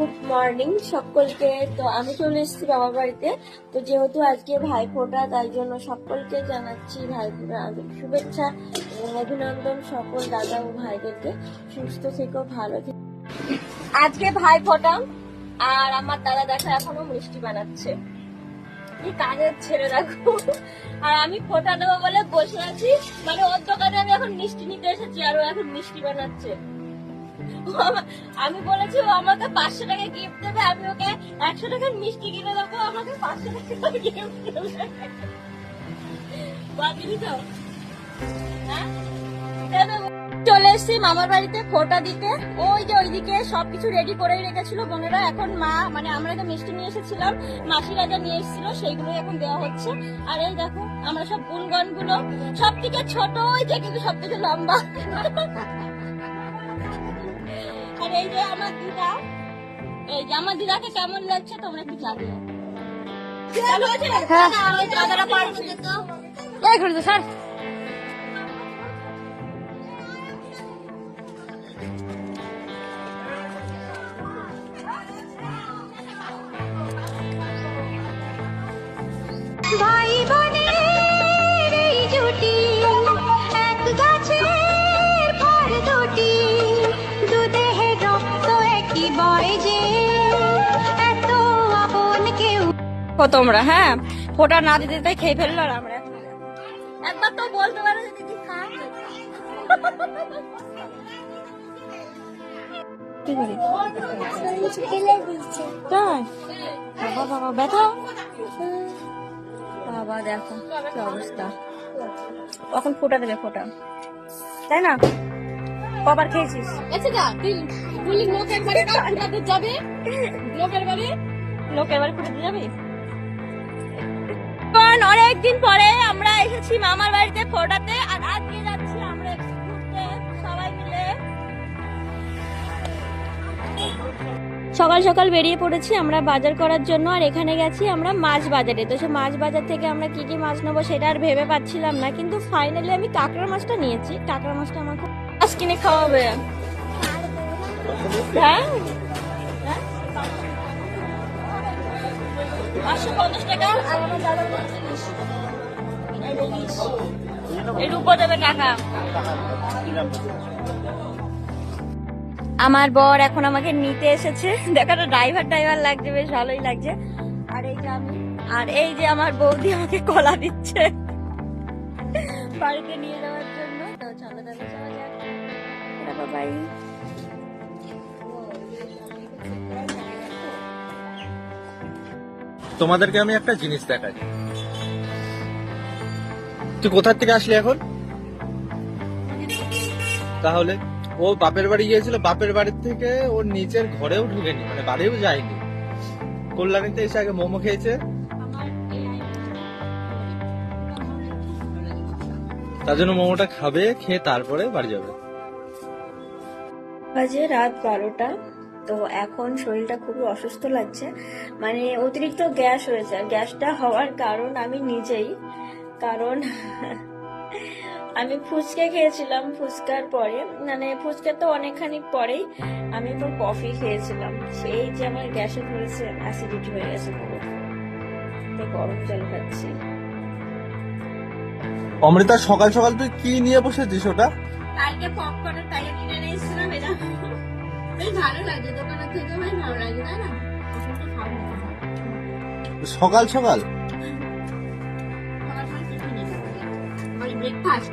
Good morning সকলকে। তো আমি চলে এসেছি বাবার বাড়িতে। তো যেহেতু আজকে ভাইফোঁটা, তাই জন্য সকলকে জানাচ্ছি ভাইফোঁটার আন্তরিক শুভেচ্ছা এবং অভিনন্দন সকল দাদা ও ভাইদেরকে। সুস্থ থেকো, ভালো থেকো। আজকে ভাইফোঁটা আর আমার দাদা দেখা এখনও মিষ্টি বানাচ্ছে। কি কাজের ছেড়ে রাখো আর আমি ফোটা দেবো বলে বসে আছি। মানে দোকানে আমি এখন মিষ্টি নিতে এসেছি আর ও এখন মিষ্টি বানাচ্ছে। আমা- বলেছি আমাকে পাঁচশো টাকা গিফট দেবে, আমি ওকে একশো টাকার মিষ্টি কিনে দেবো আমাকে পাঁচশো টাকা গিফট দেবে। হ্যাঁ? চলে এসেছি মামার বাড়িতে ফোটা দিতে। ওই যে ওইদিকে সবকিছু রেডি করেই রেখেছিল বোনেরা। এখন মা মানে আমরা তো মিষ্টি নিয়ে এসেছিলাম, মাসিরা যা নিয়ে এসেছিল সেইগুলো এখন দেওয়া হচ্ছে। আর এই দেখো, আমরা সব গুনগনগুলো সব থেকে ছোট ওই যে, কিন্তু সব থেকে লম্বা। আর এই যে আমার দিদা এই যে আমার দিদাকে কেমন লাগছে তোমরা একটু জানিও। হ্যাঁ। ভাই ও তোমরা হ্যাঁ? ফোটা না দিতে তাই খেয়ে ফেলল আর আমরা। একবার তো বলতে পারো যে দিদি খা বাবা বাবা ব্যথা? বাবা দেখো কি অবস্থা। কখন ফোটা দেবে ফোটা? তাই না? কবার খেয়েছিস? যা তুই বলি লোকের বাড়ি? কাকুরাতে লোকের বাড়ি? লোকের বাড়ি ফুটে দিয়ে যাবি? কারণ অনেকদিন পরে আমরা এসেছি মামার বাড়িতে ফোটাতে, আর আজকে যাচ্ছি আমরা ঘুরতে, সবাই মিলে। সকাল সকাল বেরিয়ে পড়েছি আমরা বাজার করার জন্য, আর এখানে গেছি আমরা মাছ বাজারে। তো সে মাছ বাজার থেকে আমরা কি কি মাছ নেব সেটা আর ভেবে পাচ্ছিলাম না, কিন্তু ফাইনালি আমি কাঁকড়া মাছটা নিয়েছি। কাঁকড়া মাছটা আমার খুব মাছ কিনে খাওয়াবে। হ্যাঁ? টাকা। আমার বর এখন আমাকে নিতে এসেছে। দেখো ড্রাইভার ড্রাইভার লাগছে, বেশ ভালোই লাগছে। আর এই যে আমি, আর এই যে আমার বৌদি আমাকে কলা দিচ্ছে। বাড়িতে নিয়ে যাওয়ার জন্য। চলো তাহলে যাওয়া যাক। বাবাই। তোমাদেরকে আমি একটা জিনিস দেখাই। তুই কোথার থেকে আসলি এখন? তাহলে, ও বাপের বাড়ি গিয়েছিল, বাপের বাড়ির থেকে ওর নিজের ঘরেও ঢুকেনি মানে বাড়িও যায়নি। কল্যাণীতে এসে আগে মোমো খেয়েছে। তার জন্য মোমোটা খাবে, খেয়ে তারপরে বাড়ি যাবে। বাজে রাত বারোটা। তো এখন শরীরটা খুবই অসুস্থ লাগছে। মানে অতিরিক্ত গ্যাস হয়েছে। গ্যাসটা হওয়ার কারণ আমি নিজেই। কারণ আমি ফুচকা খেয়েছিলাম ফুচকার পরে। মানে ফুচকা তো অনেকখানি পরেই আমি একটু কফি খেয়েছিলাম। সেই যে আমার গ্যাসে ধরেছে অ্যাসিডিটি হয়ে গেছে পুরো। গরম জল খাচ্ছি। অমৃতা সকাল সকাল তুই কি নিয়ে বসেছিস ওটা? কালকে পপকর্নের প্যাকেট কিনে নিয়ে এসেছিলাম এটা ভালো লাগে দোকানের থেকে বেশ ভালো লাগে তাই না? সকাল সকাল? সকাল সকাল টিফিনে ব্রেকফাস্ট